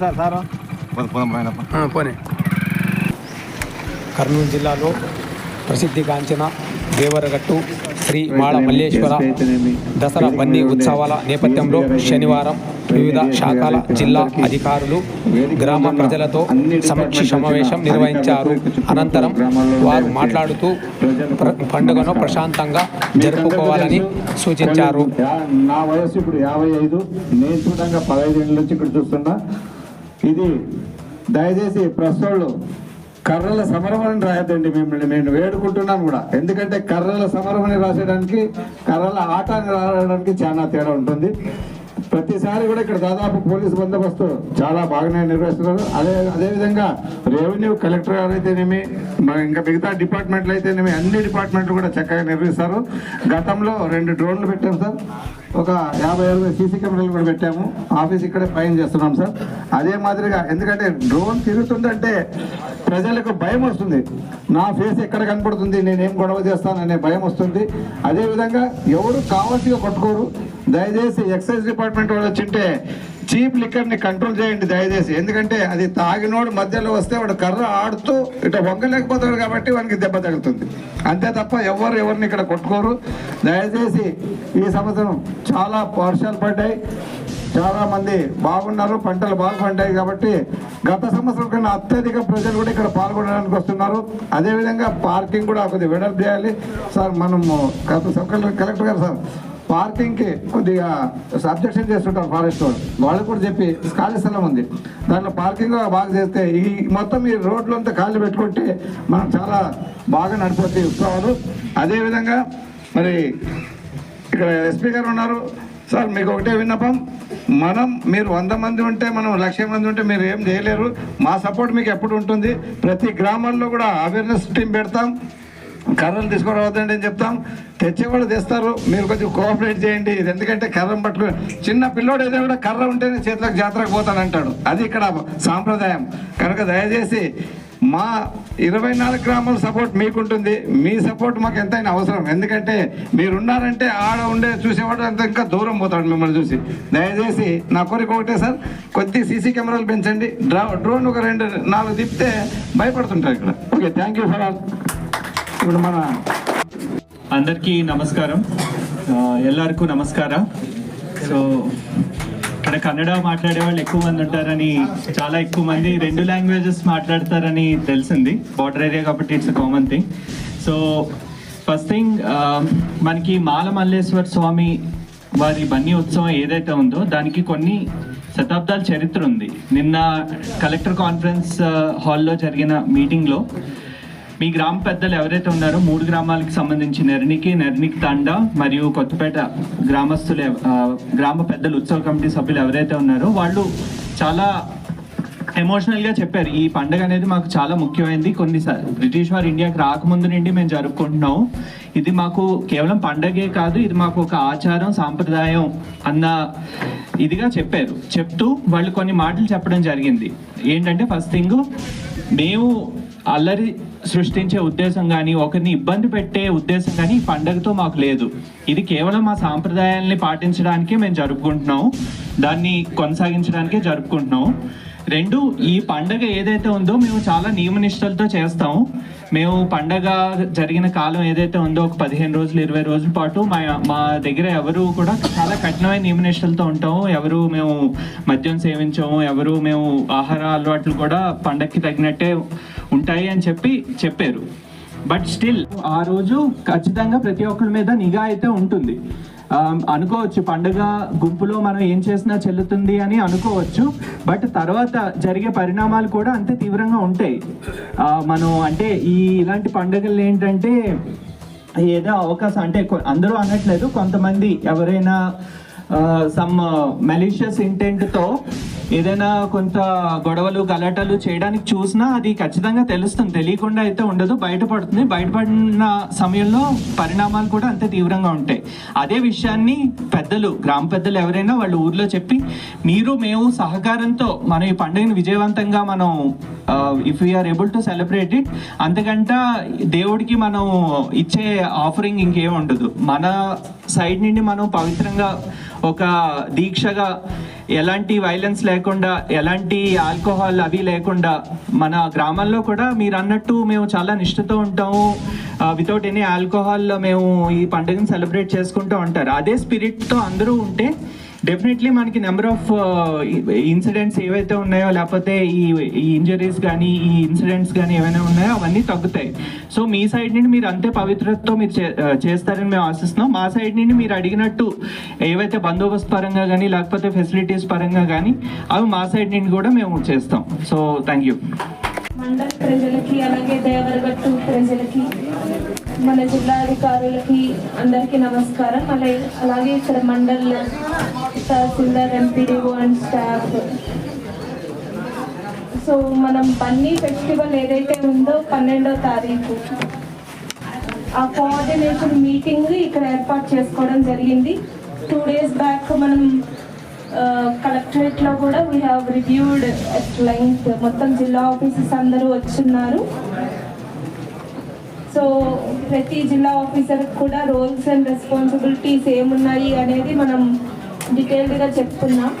Sir sir. పోదాం రాయనప్ప పోనీ. కర్నూలు జిల్లాలో ప్రసిద్ధిగాంచిన దేవరగట్టు శ్రీ మాళ మల్లేశ్వర దసరా బన్నీ ఉత్సవాల నేపథ్యంలో శనివారం వివిధ శాఖల జిల్లా అధికారులు గ్రామ ప్రజలతో సమీక్ష సమావేశం నిర్వహించారు. అనంతరం వారు మాట్లాడుతూ పండుగను ప్రశాంతంగా జరుపుకోవాలని సూచించారు. నా వయసు ఇప్పుడు యాభై ఐదు. నేను చూడంగా పదహైదు ఏళ్ళ నుంచి ఇక్కడ చూస్తున్నా. ఇది దయచేసి ప్రస్తుతాలు కర్రల సమరమని రాయద్దండి మిమ్మల్ని. నేను వేడుకుంటున్నాను కూడా. ఎందుకంటే కర్రల సమరమని రాసేయడానికి కర్రల ఆట అని రాయడానికి చాలా తేడా ఉంటుంది. ప్రతిసారి కూడా ఇక్కడ దాదాపు పోలీసు బందోబస్తు చాలా బాగానే నిర్వహిస్తున్నారు. అదే అదేవిధంగా రెవెన్యూ కలెక్టర్ గారు అయితేనేమి ఇంకా మిగతా డిపార్ట్మెంట్లు అయితేనేమి అన్ని డిపార్ట్మెంట్లు కూడా చక్కగా నిర్వహిస్తారు. గతంలో రెండు డ్రోన్లు పెట్టాం సార్. ఒక యాభై అరవై సీసీ కెమెరాలు కూడా పెట్టాము. ఆఫీస్ ఇక్కడే పైన చేస్తున్నాం సార్. అదే మాదిరిగా ఎందుకంటే డ్రోన్ తిరుగుతుందంటే ప్రజలకు భయం వస్తుంది. నా ఫేస్ ఎక్కడ కనపడుతుంది నేనేం గొడవ చేస్తాననే భయం వస్తుంది. అదేవిధంగా ఎవరు కావాల్సిగా పట్టుకోరు. దయచేసి ఎక్సైజ్ డిపార్ట్మెంట్ వాళ్ళు వచ్చింటే చీప్ లిక్కర్ని కంట్రోల్ చేయండి దయచేసి. ఎందుకంటే అది తాగినోడు మధ్యలో వస్తే వాడు కర్ర ఆడుతూ ఇటు వంగలేకపోతాడు కాబట్టి వానికి దెబ్బ తగులుతుంది. అంతే తప్ప ఎవరు ఎవరిని ఇక్కడ కొట్టుకోరు. దయచేసి ఈ సంవత్సరం చాలా వర్షాలు పడ్డాయి. చాలామంది బాగున్నారు పంటలు బాగా పండాయి కాబట్టి గత సంవత్సరం కన్నా అత్యధిక ప్రజలు కూడా ఇక్కడ పాల్గొనడానికి వస్తున్నారు. అదేవిధంగా పార్కింగ్ కూడా కొద్దిగా వెడల్పు చేయాలి. సార్ మనము గత సబ్ కలెక్టర్ గారు సార్ పార్కింగ్కి కొద్దిగా అబ్జెక్షన్ చేస్తుంటారు ఫారెస్ట్ వాళ్ళు. వాళ్ళకి కూడా చెప్పి ఖాళీ స్థలం ఉంది. దాంట్లో పార్కింగ్ బాగా చేస్తే ఈ మొత్తం ఈ రోడ్లు అంతా ఖాళీ పెట్టుకుంటే మనం చాలా బాగా నడిపోతే ఉత్సవాలు. అదేవిధంగా మరి ఇక్కడ ఎస్పీ గారు ఉన్నారు. సార్ మీకు ఒకటే విన్నపం. మనం మీరు వంద మంది ఉంటే మనం లక్ష మంది ఉంటే మీరు ఏం చేయలేరు. మా సపోర్ట్ మీకు ఎప్పుడు ఉంటుంది? ప్రతి గ్రామాల్లో కూడా అవేర్నెస్ టీం పెడతాం. కర్రలు తీసుకురావద్దండి అని చెప్తాం. తెచ్చేవాడు తెస్తారు. మీరు కొంచెం కోఆపరేట్ చేయండి. ఇది ఎందుకంటే కర్రం పట్టుకుని చిన్న పిల్లోడు ఏదో కూడా కర్ర ఉంటేనే చేతులకు జాతరకు పోతానంటాడు అది ఇక్కడ సాంప్రదాయం. కనుక దయచేసి మా ఇరవై నాలుగు గ్రాముల సపోర్ట్ మీకుంటుంది. మీ సపోర్ట్ మాకు ఎంతైనా అవసరం. ఎందుకంటే మీరున్నారంటే ఆడ ఉండే చూసేవాడు అంత ఇంకా దూరం పోతాడు మిమ్మల్ని చూసి. దయచేసి నా కోరిక ఒకటే సార్. కొద్ది సీసీ కెమెరాలు పెంచండి. డ్రోన్ ఒక రెండు నాలుగు తిప్పితే భయపడుతుంటారు ఇక్కడ. Okay thank you for all ఇప్పుడు మన అందరికీ నమస్కారం. ఎల్లరికూ నమస్కార? సో ఇక్కడ కన్నడ మాట్లాడే వాళ్ళు ఎక్కువ మంది ఉంటారని చాలా ఎక్కువ మంది రెండు లాంగ్వేజెస్ మాట్లాడతారని తెలిసింది. బార్డర్ ఏరియా కాబట్టి it's common thing so first thing మనకి మాల మల్లేశ్వర స్వామి వారి బన్ని ఉత్సవం ఏదైతే ఉందో దానికి కొన్ని శతాబ్దాల చరిత్ర ఉంది. నిన్న కలెక్టర్ కాన్ఫరెన్స్ హాల్లో జరిగిన మీటింగ్లో మీ గ్రామ పెద్దలు ఎవరైతే ఉన్నారో మూడు గ్రామాలకు సంబంధించి నెర్నికి నెర్నికి తండ మరియు కొత్తపేట గ్రామస్తులు ఎవ- గ్రామ పెద్దలు ఉత్సవ కమిటీ సభ్యులు ఎవరైతే ఉన్నారో వాళ్ళు చాలా ఎమోషనల్గా చెప్పారు. ఈ పండుగ అనేది మాకు చాలా ముఖ్యమైనది కొన్ని బ్రిటిష్ వారు ఇండియాకి రాకముందు నుండి మేము జరుపుకుంటున్నాం. ఇది మాకు కేవలం పండగే కాదు ఇది మాకు ఒక ఆచారం సాంప్రదాయం అన్న ఇదిగా చెప్పారు. చెప్తూ వాళ్ళు కొన్ని మాటలు చెప్పడం జరిగింది. ఏంటంటే ఫస్ట్ థింగ్ మేము అల్లరి సృష్టించే ఉద్దేశం కానీ ఒకరిని ఇబ్బంది పెట్టే ఉద్దేశం కానీ ఈ పండగతో మాకు లేదు. ఇది కేవలం మా సాంప్రదాయాల్ని పాటించడానికే మేము జరుపుకుంటున్నాం. దాన్ని కొనసాగించడానికే జరుపుకుంటున్నాం. రెండు ఈ పండగ ఏదైతే ఉందో మేము చాలా నియమనిష్టలతో చేస్తాం. మేము పండగ జరిగిన కాలం ఏదైతే ఉందో ఒక పదిహేను రోజులు ఇరవై రోజుల పాటు మా మా దగ్గర ఎవరు కూడా చాలా కఠినమైన నియమనిష్టలతో ఉంటాము ఎవరు మేము మద్యం సేవించము ఎవరు మేము ఆహార అలవాట్లు కూడా పండగకి తగినట్టే ఉంటాయి అని చెప్పి చెప్పారు. బట్ స్టిల్ ఆ రోజు ఖచ్చితంగా ప్రతి ఒక్కరి మీద నిఘా అయితే ఉంటుంది. అనుకోవచ్చు పండుగ గుంపులో మనం ఏం చేసినా చెల్లుతుంది అని అనుకోవచ్చు. బట్ తర్వాత జరిగే పరిణామాలు కూడా అంతే తీవ్రంగా ఉంటాయి. మనం అంటే ఈ ఇలాంటి పండుగలు ఏంటంటే ఏదో అవకాశం అంటే అందరూ అనట్లేదు. కొంతమంది ఎవరైనా సమ్ మెలీషియస్ ఇంటెంట్తో ఏదైనా కొంత గొడవలు గలాటలు చేయడానికి చూసినా అది ఖచ్చితంగా తెలుస్తుంది. తెలియకుండా అయితే ఉండదు. బయటపడుతుంది. బయటపడిన సమయంలో పరిణామాలు కూడా అంతే తీవ్రంగా ఉంటాయి. అదే విషయాన్ని పెద్దలు గ్రామ పెద్దలు ఎవరైనా వాళ్ళు ఊర్లో చెప్పి మీరు మేము సహకారంతో మనం ఈ పండుగను విజయవంతంగా మనం if we are able to celebrate it అంతకంట దేవుడికి మనం ఇచ్చే ఆఫరింగ్ ఇంకేం ఉండదు. మన సైడ్ నుండి మనం పవిత్రంగా ఒక దీక్షగా ఎలాంటి వైలెన్స్ లేకుండా ఎలాంటి ఆల్కహాల్ అవి లేకుండా మన గ్రామాల్లో కూడా మీరు అన్నట్టు మేము చాలా నిష్ఠతో ఉంటాము. వితౌట్ ఎనీ ఆల్కహాల్ మేము ఈ పండుగను సెలబ్రేట్ చేసుకుంటూ ఉంటారు. అదే స్పిరిట్తో అందరూ ఉంటే డెఫినెట్లీ మనకి నెంబర్ ఆఫ్ ఇన్సిడెంట్స్ ఏవైతే ఉన్నాయో లేకపోతే ఈ ఈ ఇంజరీస్ కానీ ఈ ఇన్సిడెంట్స్ కానీ ఏమైనా ఉన్నాయో అవన్నీ తగ్గుతాయి. సో మీ సైడ్ నుండి మీరు అంతే పవిత్రతతో మీరు చే- uh, చేస్తారని మేము ఆశిస్తున్నాం. మా సైడ్ నుండి మీరు అడిగినట్టు ఏవైతే బందోబస్తు పరంగా కానీ లేకపోతే ఫెసిలిటీస్ పరంగా కానీ అవి మా సైడ్ నుండి కూడా మేము చేస్తాం. సో థ్యాంక్ యూ ప్రజలకి అలాగే దేవరగట్టు ప్రజలకి మన జిల్లా అధికారులకి అందరికీ నమస్కారం. అలాగే అలాగే ఇక్కడ mandal tahsildar MPDO and staff. So మనం బన్నీ ఫెస్టివల్ ఏదైతే ఉందో పన్నెండో తారీఖు ఆ కోఆర్డినేషన్ మీటింగ్ ఇక్కడ ఏర్పాటు చేసుకోవడం జరిగింది. టూ డేస్ బ్యాక్ మనం కలెక్టరేట్లో కూడా we have reviewed at length మొత్తం జిల్లా ఆఫీసెస్ అందరూ వచ్చున్నారు. ప్రతి జిల్లా ఆఫీసర్ కూడా రోల్స్ అండ్ రెస్పాన్సిబిలిటీస్ ఏమున్నాయి అనేది మనం డీటెయిల్డ్గా చెప్తున్నాం.